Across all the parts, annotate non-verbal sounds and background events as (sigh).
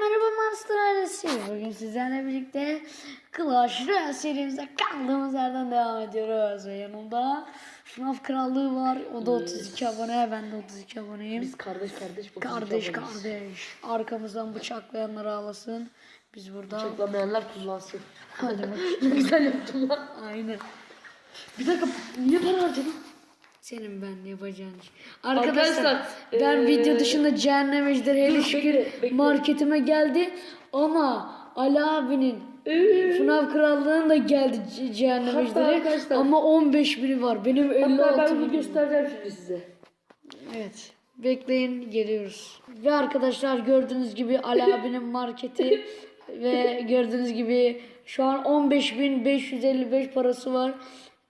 merhaba Monster ailesi. Bugün sizlerle birlikte Clash Royale serimize kaldığımız yerden devam ediyoruz. Ve yanımda FNAF Krallığı var. O da 32 abone, ben de 32 aboneyim. Biz kardeş kardeş. otuz kardeş iki aboneyız. kardeş. Arkamızdan bıçaklayanlar ağlasın. Biz burada... Bıçaklamayanlar kullansın. Hadi ne (laughs) güzel yaptım lan. Aynen. Bir dakika niye para harcadın? Senin ben yapacağın iş. Arkadaşlar, Arkadaşlar, ben eee, video dışında cehennem dur, şükür bekle, marketime geldi ama Ali abinin FNAF krallığının da geldi ce- cehennem ejderi ama 15 bini var. Benim 56 Hatta ben bunu göstereceğim şimdi size. Evet. Bekleyin geliyoruz. Ve arkadaşlar gördüğünüz gibi Ali (laughs) abinin marketi ve gördüğünüz gibi şu an 15.555 parası var.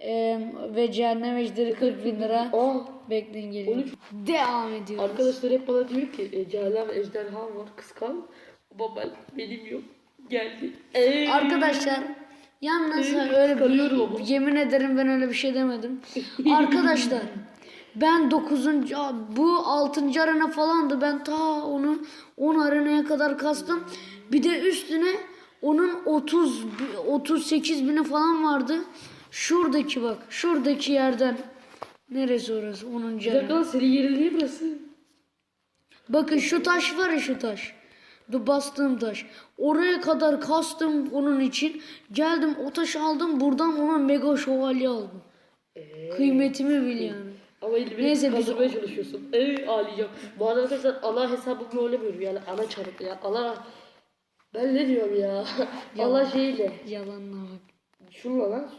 Ee, ve cehennem ejderi 40 bin lira. Aa, Bekleyin geliyor. Devam ediyoruz. arkadaşlar hep bana diyor ki e, Cehalem ejderha var kıskan. Ben benim yok. Geldi. Ey. Arkadaşlar yalnız Evet, öyle kıskanıyorum ama. bir, yemin ederim ben öyle bir şey demedim. Arkadaşlar (laughs) ben 9. bu 6. arena falandı. Ben ta onu 10 arenaya kadar kastım. Bir de üstüne onun 30 bi- 38 bini falan vardı. Şuradaki bak. Şuradaki yerden neresi orası? 10. Bir dakika lan senin yerin değil burası. Bakın şu taş var ya şu taş. Bu bastığım taş. Oraya kadar kastım onun için. Geldim o taşı aldım. Buradan ona mega şövalye aldım. Kıymetimi bil yani. Ama elini Neyse, biz- kaldırmaya çalışıyorsun. Ey ağlayacağım. Bu arada arkadaşlar Allah hesabımı böyle yani ana çarptı ya. Allah ben ne diyorum ya? (laughs) Allah şeyle. Yalanla bak. Şunla lan.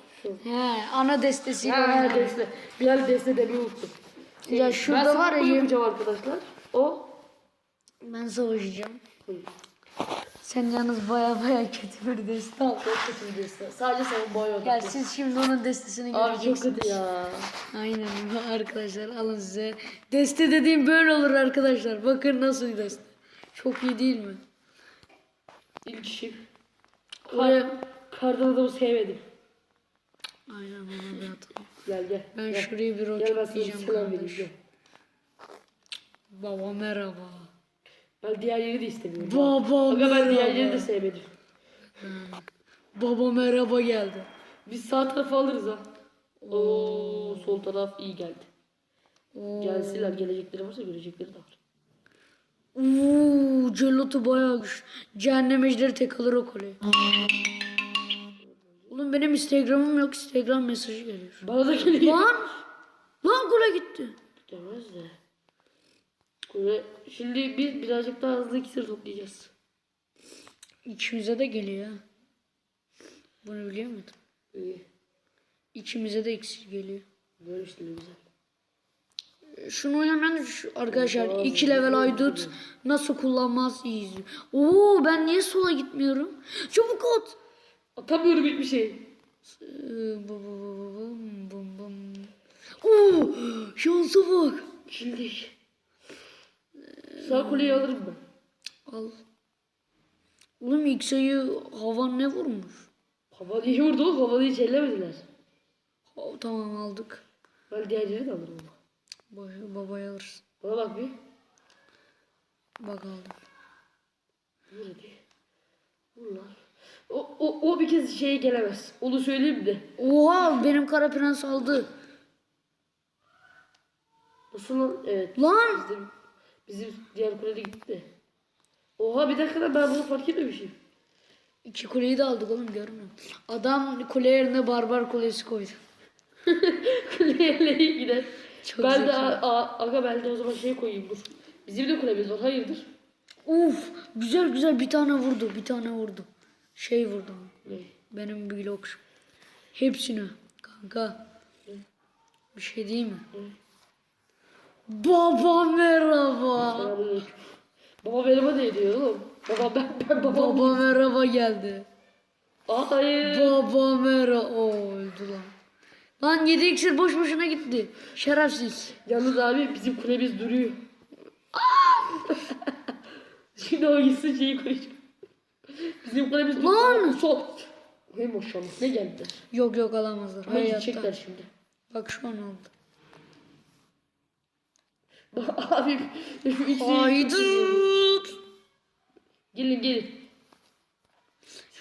He, ana destesi. Ha, deste. Bir an deste demeyi unuttum. Ya şurada ben var ya, sana yem- yapacağım arkadaşlar. O. Ben savaşacağım. Buyur. Sen yalnız baya baya kötü bir deste al. Çok kötü bir deste. Sadece savunma boya Gel siz şimdi onun destesini Abi çok göreceksiniz. kötü ya. Aynen arkadaşlar alın size. Deste dediğim böyle olur arkadaşlar. Bakın nasıl deste. Çok iyi değil mi? İlk. Oraya- Kar, kardan adamı sevmedim. Aynen onu bir atalım. Gel gel. Ben gel. şurayı bir roketleyeceğim kardeş. Gel. Baba merhaba. Ben diğerleri de istemiyorum. Baba Aga ben merhaba. diğerlerini de sevmedim. Baba merhaba geldi. Biz sağ tarafı alırız ha. Oo, sol taraf iyi geldi. Gelsinler gelecekleri varsa görecekleri de var. Uuu cellatı bayağı güçlü. Cehennem ejderi tek alır o koleyi. Oğlum benim instagramım yok. Instagram mesajı geliyor. Bana da geliyor. Lan! Lan kule gitti. Gelmez de. Böyle, şimdi biz birazcık daha hızlı iksir toplayacağız. İkimize de geliyor. Bunu biliyor muydun? İyi. İkimize de iksir geliyor. Böyle işte ne güzel. Şunu hemen şu, arkadaşlar 2 level aydut nasıl kullanmaz iyi izliyor. Oo ben niye sola gitmiyorum? Çabuk at. Atamıyorum hiçbir şey. Oo şansa bak. Şimdi. Sağ kuleyi alırım ben. Al. Oğlum ilk sayı havan ne vurmuş? Havalı iyi vurdu oğlum. Havalı hiç ellemediler. Ha, tamam aldık. Ben diğerlerini de alırım ama. Baş- Babaya alırsın. Bana bak bir. Bak aldım. Vur hadi. Vur lan. O, o, o bir kez şeye gelemez. Onu söyleyeyim de. Oha benim kara prens aldı. Nasıl lan? Evet. Lan! Bizim, bizim diğer kulede gitti. Oha bir dakika lan ben bunu fark etmemişim. İki kuleyi de aldık oğlum görmüyor musun? Adam kule yerine barbar kulesi koydu. (laughs) Kuleye gider. Çok ben zeki. de a, a- aga ben de o zaman şey koyayım dur. Bizim de kulemiz var hayırdır? Uf güzel güzel bir tane vurdu bir tane vurdu. Şey vurdu. Ne? Benim blok. Hepsini. Kanka. Bir şey değil mi? Baba merhaba. Baba merhaba ne diyor oğlum? Baba ben ben babam. Baba merhaba geldi. Aa, hayır. Baba merhaba. Oo öldü lan. Lan 7 iksir boş boşuna gitti. Şerefsiz. Yalnız abi bizim kulemiz duruyor. (laughs) Şimdi o gitsin şeyi koyacak. Bizim kulemiz duruyor. Lan! Sol. Hey maşallah ne geldiler. Yok yok alamazlar. Ama Hayatta. gidecekler şimdi. Bak şu an oldu. (laughs) Abi şu ikisi Haydut. Gelin gelin.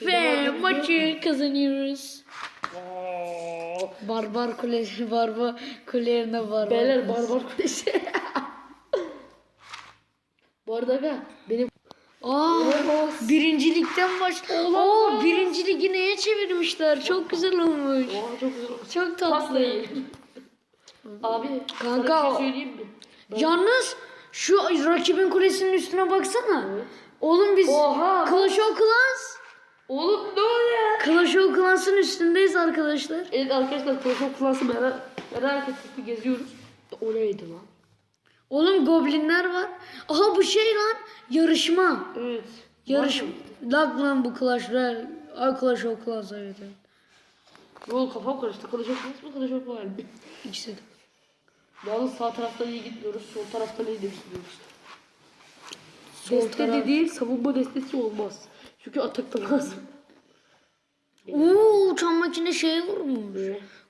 Ve maçı kazanıyoruz. Barbar kulesi, (laughs) barbar kulelerine barbar. Beyler barbar kulesi. (laughs) Bu arada aga benim Aa, birincilikten baş. Oo, birinci ligi neye çevirmişler? Çok güzel olmuş. Oha çok güzel. Çok tatlı. yiyin. Abi Kanka, sana bir şey söyleyeyim mi? Yalnız şu rakibin kulesinin üstüne baksana. Oğlum biz Oha. Clash of Clans. Oğlum ne oluyor? Clash of Clans'ın üstündeyiz arkadaşlar. Evet arkadaşlar telefon klası merak, merak ettik bir geziyoruz. O neydi lan? Oğlum goblinler var. Aha bu şey lan yarışma. Evet. Yarışma. Lag lan bu Clash Royale. Ay Clash of Clans evet evet. Yol kafam karıştı. Konuşak mı? Konuşak mı? İkisi de. Yalnız sağ taraftan iyi gitmiyoruz. Sol taraftan iyi gidiyoruz. Sol Deste taraf- dediğin savunma destesi olmaz. Çünkü atakta lazım. Oo uçan makine şeye vurmuş.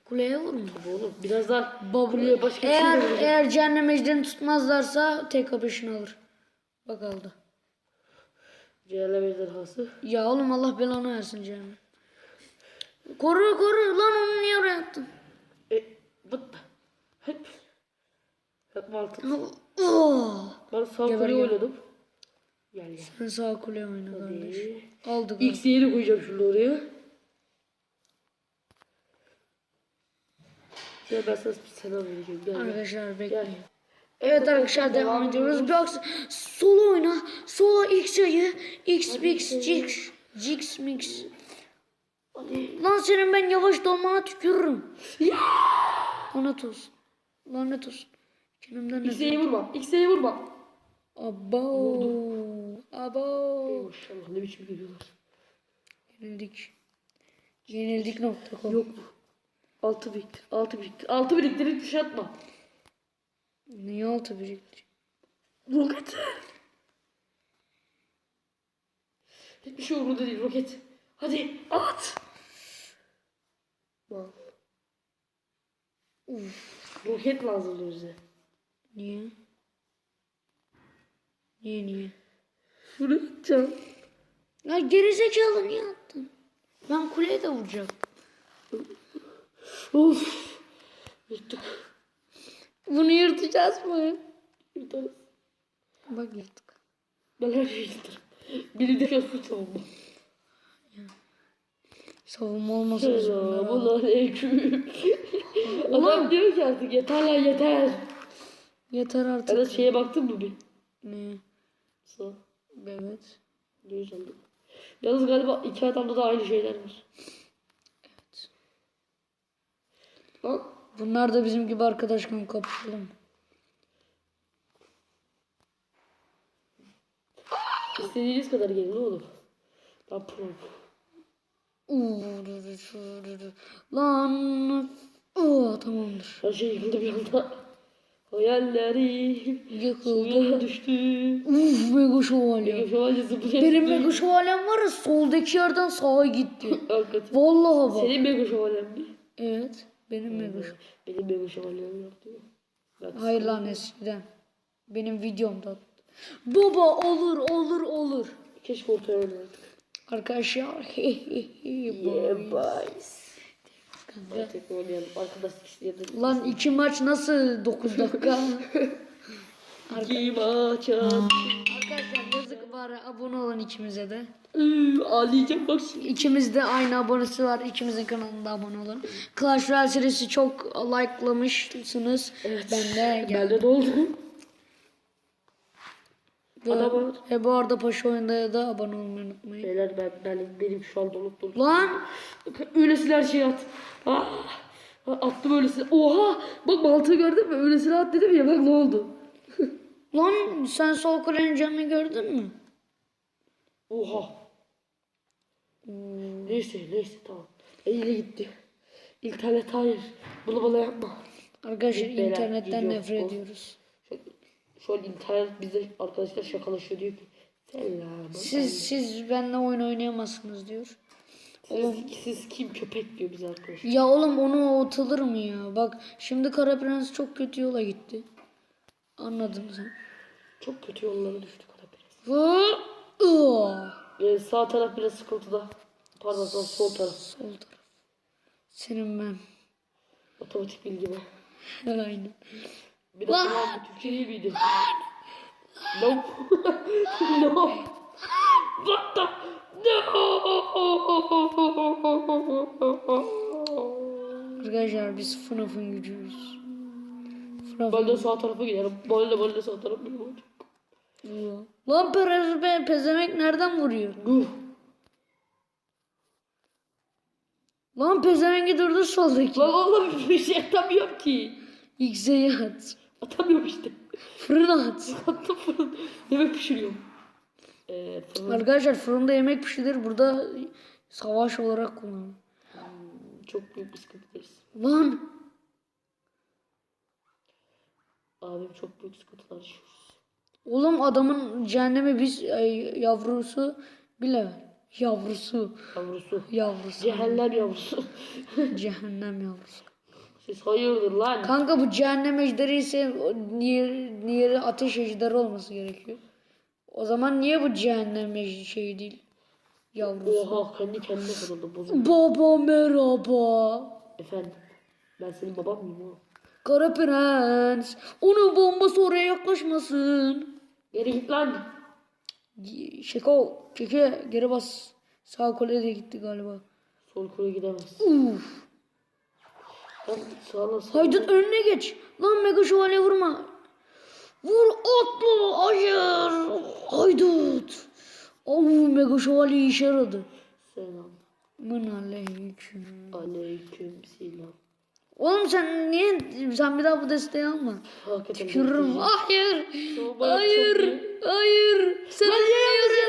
Kuleye vurmuş. Oğlum birazdan Bab kuleye başka bir şey eğer, vuracak. eğer cehennem ejderini tutmazlarsa tek kapışını alır. Bak aldı. Cehennem ejderhası. Ya oğlum Allah belanı versin cehennem. Koru koru lan onu niye oraya attın? E, bıt. Hep. Hep mantık. Oh. Ben sağ geber. oynadım. Gel gel. Sen sağ kuleye oyna kardeş. Aldık. X yeri koyacağım şimdi oraya. Ya ben sana bir selam vereceğim. Gel gel. Arkadaşlar bekle. Gel. Evet arkadaşlar devam ediyoruz. Bir aks- solo oyna. Solo X sayı. X mix Jix. Jix mix. Lan senin ben yavaş dolmana tükürürüm. Lanet olsun. Lanet olsun. Kendimden X'e nefret. vurma. X'e vurma. Abo. Abo. Ne biçim geliyorlar. Yenildik. Yenildik nokta. Yok? Altı biriktir. Altı biriktir. Altı biriktir. Hiç şey atma. Niye altı birikti? Roket. Hiçbir şey umurunda değil roket. Hadi at. Lan. Uf. Roket lazım bize. Niye? Niye niye? Şunu atacağım. Ya gerizekalı niye attın? Ben kuleye de vuracaktım. Of. Yırttık. Bunu yırtacağız mı? Yırtarız. Bak yırttık. Ben her şeyi yırtarım. Biri de kötü savunma. Savunma aldık. Selamun aleyküm. Adam diyor ki artık yeter lan yeter. Yeter Ya artık. da şeye baktın mı bir? Ne? Sağ. Evet. Sandım. Yalnız galiba iki adamda da aynı şeyler var. Evet. Lan Bunlar da bizim gibi arkadaşken kapışalım. istediğiniz kadar gelin oğlum. Uuu, Lan. Oo, tamamdır. Her şey yıkıldı bir anda. Hayallerim Yıkıldı. düştü. Uf mega şövalye. Peki şövalye zıplıyor. Benim mega şövalyem var ya soldaki yerden sağa gitti. Hakikaten. Vallahi bak. Senin mega şövalyen mi? Evet. Benim şövalyem. Benim mega şövalyem yok değil mi? Ben Hayır lan eskiden. Benim videomda. Baba olur olur olur. keşke oynardık. Arkadaşlar. (laughs) Yeah boys. Artık oynayalım. Arkadaşlık isteyelim. Lan iki maç nasıl 9 dakika? (laughs) İki maç bari abone olun ikimize de. Ağlayacağım bak şimdi. İkimizde aynı abonesi var. İkimizin kanalında abone olun. Clash Royale serisi çok likelamışsınız. Evet. Ben de geldim. Bende de oldu. Adam var. Ve bu arada Paşa Oyun'da da abone olmayı unutmayın. Beyler ben, ben benim şu an dolup dolup. Lan Öylesine her şeyi at. Ah, attım öylesine. Oha! Bak mantığı gördün mü? Öylesine at dedim ya bak ne oldu. (laughs) lan sen sol kulenin canını gördün mü? Oha. Neyse neyse tamam. Eyle gitti. İnternet hayır. Bunu bana yapma. Arkadaşlar Beyler, internetten nefret o. ediyoruz. Şu, şu an internet bize arkadaşlar şakalaşıyor diyor ki. Selam. Siz siz benimle oyun oynayamazsınız diyor. Siz, siz kim köpek diyor bize arkadaşlar. Ya oğlum onu atılır mı ya? Bak şimdi Kara Prens çok kötü yola gitti. Anladın sen. Çok kötü yollara düştük Karaperes. Hı? Aa, Ee, sağ taraf biraz sıkıntıda. Pardon sol, sol taraf. sol taraf. Senin ben. Otomatik bilgi bu. (laughs) Aynen. Bir dakika lan Türkçe değil miydi? no. no. (laughs) What the? No. Arkadaşlar biz FNAF'ın gücüyüz. Ben FNAF'ın de sağ tarafa giderim. Böyle böyle sağ tarafa giderim. Lan be pezemek nereden vuruyor? Guh. Lan pezevengi durdur soldaki. Lan oğlum (laughs) bir şey atamıyorum ki. X'e at. Atamıyorum işte. Fırına at. (laughs) Attım fırın. Yemek pişiriyorum. Ee, fırın Arkadaşlar fırında yemek pişirilir. Burada savaş olarak kullanılır. çok büyük bir sıkıntıdayız. Lan Abim çok büyük sıkıntılar yaşıyoruz. Oğlum adamın cehenneme biz ay, yavrusu bile yavrusu Yavrusu. yavrusu Cehennem yavrusu. (laughs) cehennem yavrusu. Siz hayırdır lan? Kanka bu cehennem ejderi ise o diğer, diğeri ateş ejderi olması gerekiyor. O zaman niye bu cehennem ej- şeyi değil? Yavrusu. Oha kendi kendine kırıldı bozuldu. Baba merhaba. Efendim ben senin baban mıyım oğlum? Kara prens. Onun bombası oraya yaklaşmasın. Geri git lan. Şeko. Keke geri bas. Sağ kole de gitti galiba. Sol kule gidemez. Uf. Lan sağla sağla. Haydut önüne geç. Lan mega şövalye vurma. Vur atlı. Hayır. Haydut. Oo mega şövalye işe yaradı. Selam. Aman aleyküm. Aleyküm selam. Oğlum sen niye sen bir daha bu desteği alma. Tükürürüm. Hayır. Hayır. Hayır. Sen onu niye oraya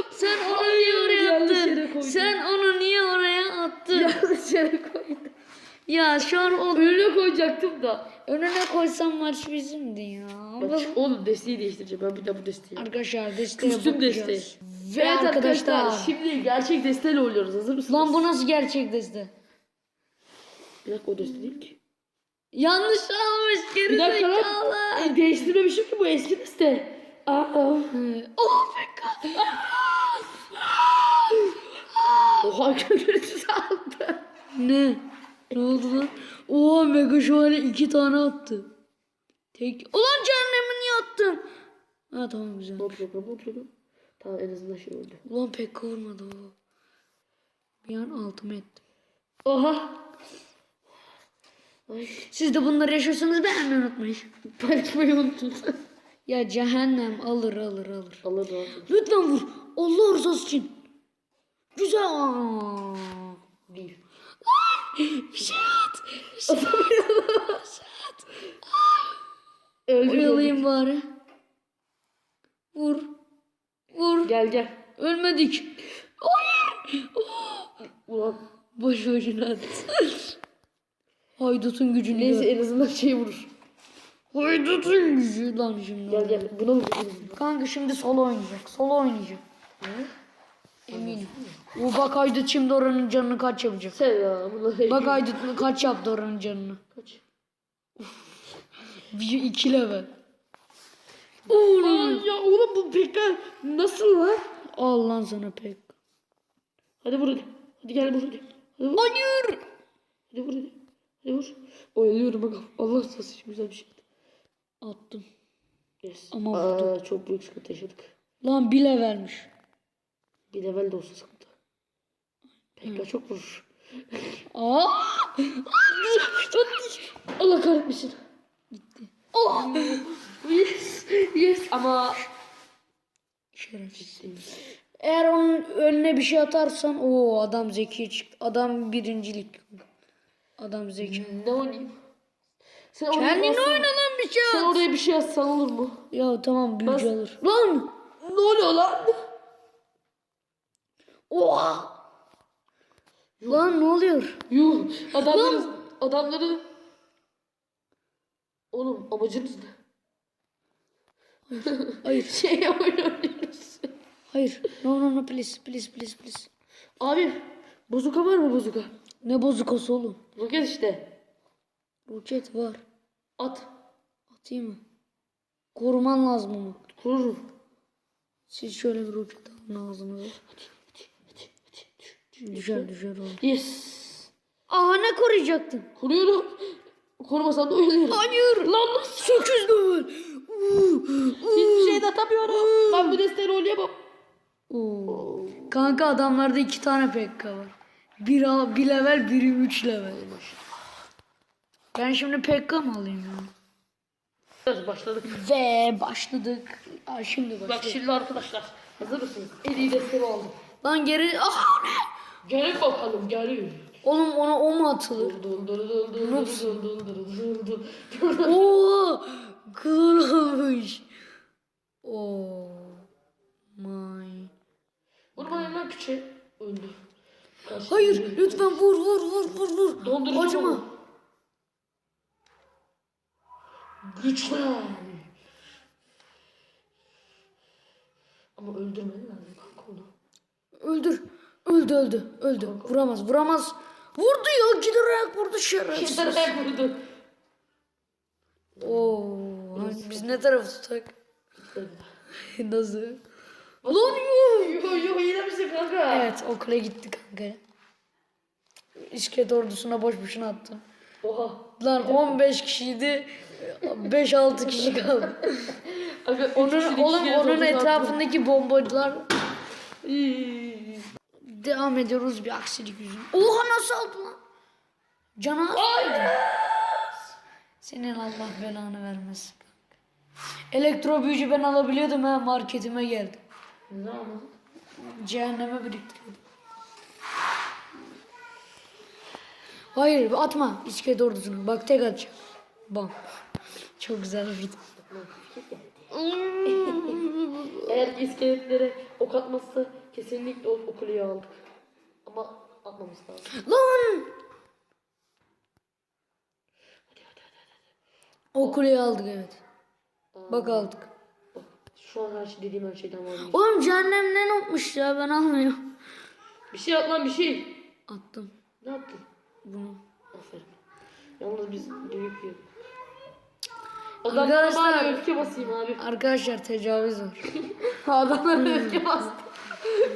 attın? Sen onu niye oraya attın? Sen onu niye oraya attın? Yanlış yere koydum. Ya şu an o Önüne koyacaktım da. önüne koysam maç bizimdi ya. Bak oğlum desteği değiştireceğim. Ben bir daha bu desteği. Arkadaşlar desteğe Küstüm desteği. Ve Evet arkadaşlar. arkadaşlar şimdi gerçek desteğiyle oynuyoruz. Hazır mısınız? Lan bu nasıl gerçek deste? Bir dakika o deste değil ki. Yanlış almış geri Bir dakika lan. zekalı. E, değiştirmemişim ki bu eski deste. Aa. Oh my god. Oha kötüsü aldı. Ne? Ne oldu lan? Oha mega şövalye iki tane attı. Tek. Ulan cehennemi niye attın? Ha tamam güzel. No problem no problem. Tamam en azından şey oldu. Ulan pek kavurmadı o. Bir an altıma ettim. Oha. Ay Siz de bunları yaşıyorsanız beğenmeyi unutmayın. paylaşmayı unuttum. Ya cehennem alır alır alır. Razı olsun. Lütfen vur. Allah rızası için. Güzel. Aa. Değil. Bir şey at. Bir şey at. Öldü. Oyalayayım bari. Vur. Vur. Gel gel. Ölmedik. Hayır. Ulan. Boş boşuna at. Haydutun gücünü Neyse en azından şey vurur. Haydutun gücü lan şimdi. Gel gel. Buna mı vururuz? Kanka şimdi solo oynayacak. Solo oynayacak. Eminim. O bak Haydut şimdi oranın canını kaç yapacak. Selamun Bak Haydut kaç yaptı oranın canını. Kaç? Bir iki level. Aa, ya oğlum bu pekka nasıl lan? Al lan sana pek. Hadi vur hadi. Hadi gel vur hadi. Hadi vur. Hayır. Hadi vur hadi. Hadi vur. Oyalıyorum bak. Allah sası için güzel bir şey. Attım. Yes. Ama Aa, çok büyük sıkıntı yaşadık. Lan bir levelmiş. Bir level de olsa sıkıntı. Pekka çok vurur. Aa. Allah kahretmesin. Gitti. Oh. yes. Yes. Ama Şerefsiz. Eğer onun önüne bir şey atarsan o adam zeki çıktı. Adam birincilik. Adam zeki. ne oynayayım? Sen oraya Kendin bassan- oyna lan bir şey Sen at. oraya bir şey atsan olur mu? Ya tamam büyücü Bas. alır. Lan. Ne oluyor lan? Oha. Lan ne oluyor? Yuh. Adamları, adamları... Oğlum amacınız ne? Hayır. (laughs) Şey oynuyoruz. Hayır. No no no please please please please. Abi bozuka var mı bozuka? Ne bozukası oğlum? Roket işte. Roket var. At. Atayım mı? Koruman lazım onu. Kururum. Siz şöyle bir roket alın ağzınıza. Düşer düşer oğlum. Yes. Aa ne koruyacaktın? Koruyorum. Korumasan da ölüyorum. Hayır. Lan nasıl? 8 level. Hiçbir şey de atamıyorum. Ben bu desteği oynayamam. Oo. Kanka adamlarda iki tane pekka var. Bir, bir level, biri üç level. Ben şimdi Pekka mı alayım ya? Evet, başladık. Ve başladık. Aa, şimdi başladık. Bak şimdi arkadaşlar hazır mısınız? En iyi destemi aldım. Lan geri... Ah ne? Geri bakalım geliyor. Oğlum ona o mu atılır? Oha! Kılır olmuş. Oh my. Vurma hemen küçük. Öldü. Hayır lütfen vur vur vur vur vur. Dondurucu Acıma. mu? Güçlen. Ama öldürmen lazım kanka onu. Öldür. Öldü öldü öldü. Vuramaz vuramaz. Vurdu ya giderek vurdu şerefsiz. Kimse vurdu. Oo, biz ne tarafı tutak? (laughs) Nasıl? Lan Yine misin kanka? Evet okula gitti kanka. İskelet ordusuna boş boşuna attım. Oha. Lan 15 kişiydi. 5-6 kişi kaldı. (laughs) Aga, Onun, oğlum onun etrafındaki bombacılar. İyi. devam ediyoruz bir aksilik yüzünden. Oha nasıl aldı lan? Cana Senin Allah belanı vermesin. Elektro büyücü ben alabiliyordum ha marketime geldi. Ne anladın? Cehenneme biriktiriyordum. Hayır atma iskelet ordusunu. Bak tek atacağım. Bam. Çok güzel vurdu. (laughs) Eğer ki iskeletlere ok atmazsa kesinlikle o, o kuleyi aldık. Ama atmamız lazım. Lan! O kuleyi aldık evet. Bak aldık. Şu an her şey dediğim her şeyden vazgeçtim. Oğlum cehennem ne nokmuş ya ben almıyorum. Bir şey at lan bir şey. Attım Ne yaptın? bunu. Aferin. Yalnız biz büyük yiyelim. Adamlara Arkadaşlar- bari öfke basayım abi. Arkadaşlar tecavüz var. (laughs) Adamlara öfke bastım.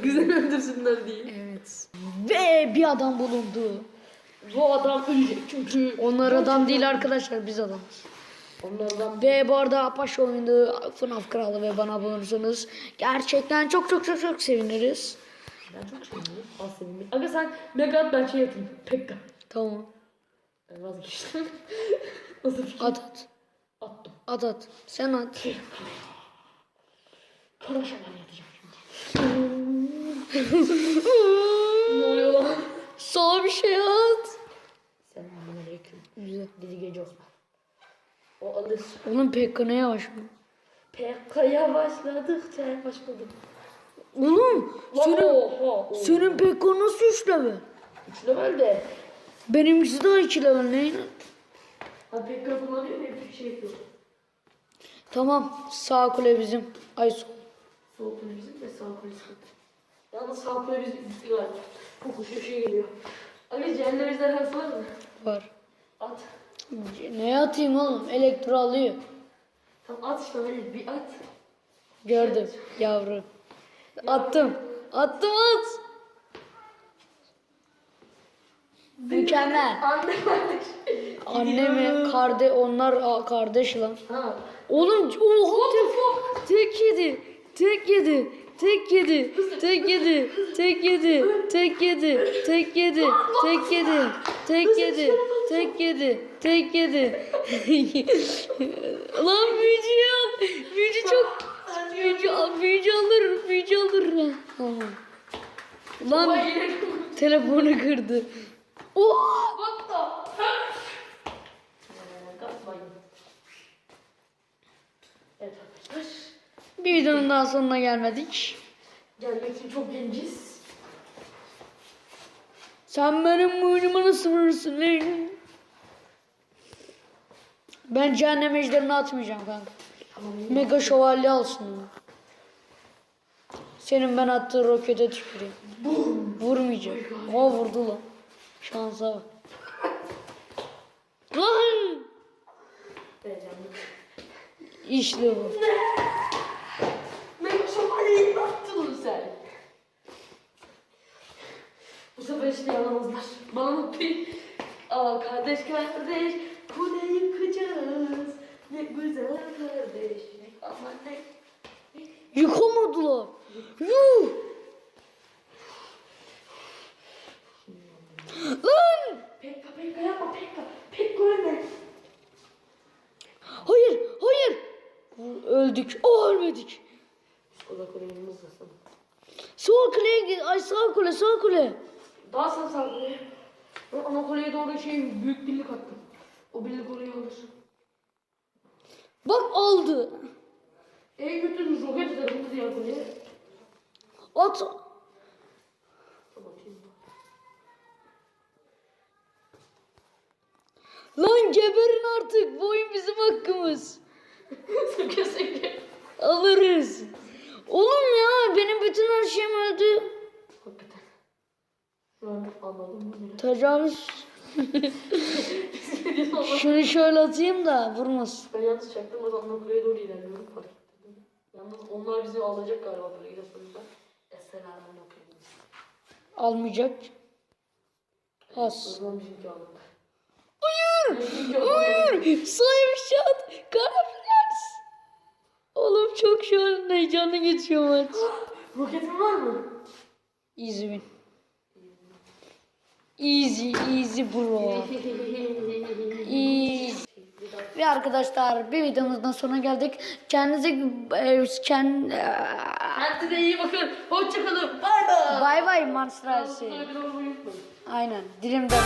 Güzel öldürsünler diye. evet. Ve bir adam bulundu. Bu adam ölecek çünkü. Onlar adam değil arkadaşlar biz adamız. Onlardan Ve bu arada Apache oyunda FNAF kralı ve bana abone olursanız gerçekten çok çok çok çok seviniriz. ben çok sevindim. Az sevindim. Aga sen Megat ben şey yapayım. Pekka. Tamam. Ben vazgeçtim. (laughs) Nasıl fikir? At at. Attım. At at. Sen at. Kara şövalye atacağım şimdi. (laughs) ne oluyor lan? Sağ bir şey at. Selamünaleyküm. Güzel. Dedi gece Osman. O alır. Oğlum Pekka ne yavaş mı? Pekka'ya başladıkça başladık. Oğlum Lan senin, oha. oha. senin Pekka nasıl üç level? Üç level de. Benimkisi daha iki level neyin? Ha Pekka kullanıyor ya bir şey yapıyor. Tamam sağ kule bizim. Ay sol. Sol kule bizim de sağ kule sıkıntı. Yalnız sağ kule bizim gitti galiba. Kokuşuyor şey geliyor. Abi cehennem ejderhası var mı? Var. At. Ne atayım oğlum? Elektro alıyor. Tamam at işte hadi bir at. Gördüm yavru. Attım. Attım at. Mükemmel. Anne kardeş. Annemi karde onlar aa, kardeş lan. Ha. Oğlum oha tek, tek yedi. Tek yedi. Tek yedi. Tek yedi. Tek yedi. Tek yedi. Tek yedi. Tek yedi. Tek yedi. Tek yedi. Tek yedi. Lan büyücü ya. Büyücü çok büyücü, büyücü alır. Büyücü alır. Lan telefonu kırdı. Oha! Bak da. Bir videonun daha sonuna gelmedik. Gelmek için çok genciz. Sen benim boynuma nasıl vurursun? Ben cehennem ejderini atmayacağım kanka. Mega şövalye alsın. Senin ben attığın rokete tüküreyim. Vurmayacağım. O vurdu lan. Şansa bak. Lan! İşte bu. Mega şövalyeyi attın sen. Bu sefer işte yalamazlar. Bana bir... Aa kardeş kardeş. Daha sağ sağ kuleye. Ben ana kuleye doğru şey büyük birlik attım. O birlik oraya alır. Bak aldı. En kötü roket atarım diğer kuleye. At. Lan geberin artık. Bu oyun bizim hakkımız. Söke söke. Alırız. Oğlum ya benim bütün her şeyim öldü. Hakikaten. Şu an anladım bunu. Tecavüz. Şunu şöyle atayım da vurmasın. Ben yalnız çaktırmadan ana kuleye doğru ilerliyorum fark ettim. Yalnız onlar bizi alacak galiba böyle gidiyor sonunda. Esselamun aleyküm. Almayacak. O Has. zaman bizimki alındı. Hayır. Hayır. Sahip şat. Karaflex. Oğlum çok şu an heyecanlı geçiyor maç. (gasps) Roketin var mı? Win. Easy, easy bro. Easy. Ve arkadaşlar bir videomuzdan sonuna geldik. Kendinize e, kend, Kendinize iyi bakın. Hoşçakalın. Bay bay. bay bay Monster unutmayın. Aynen. Dilim dönmedi.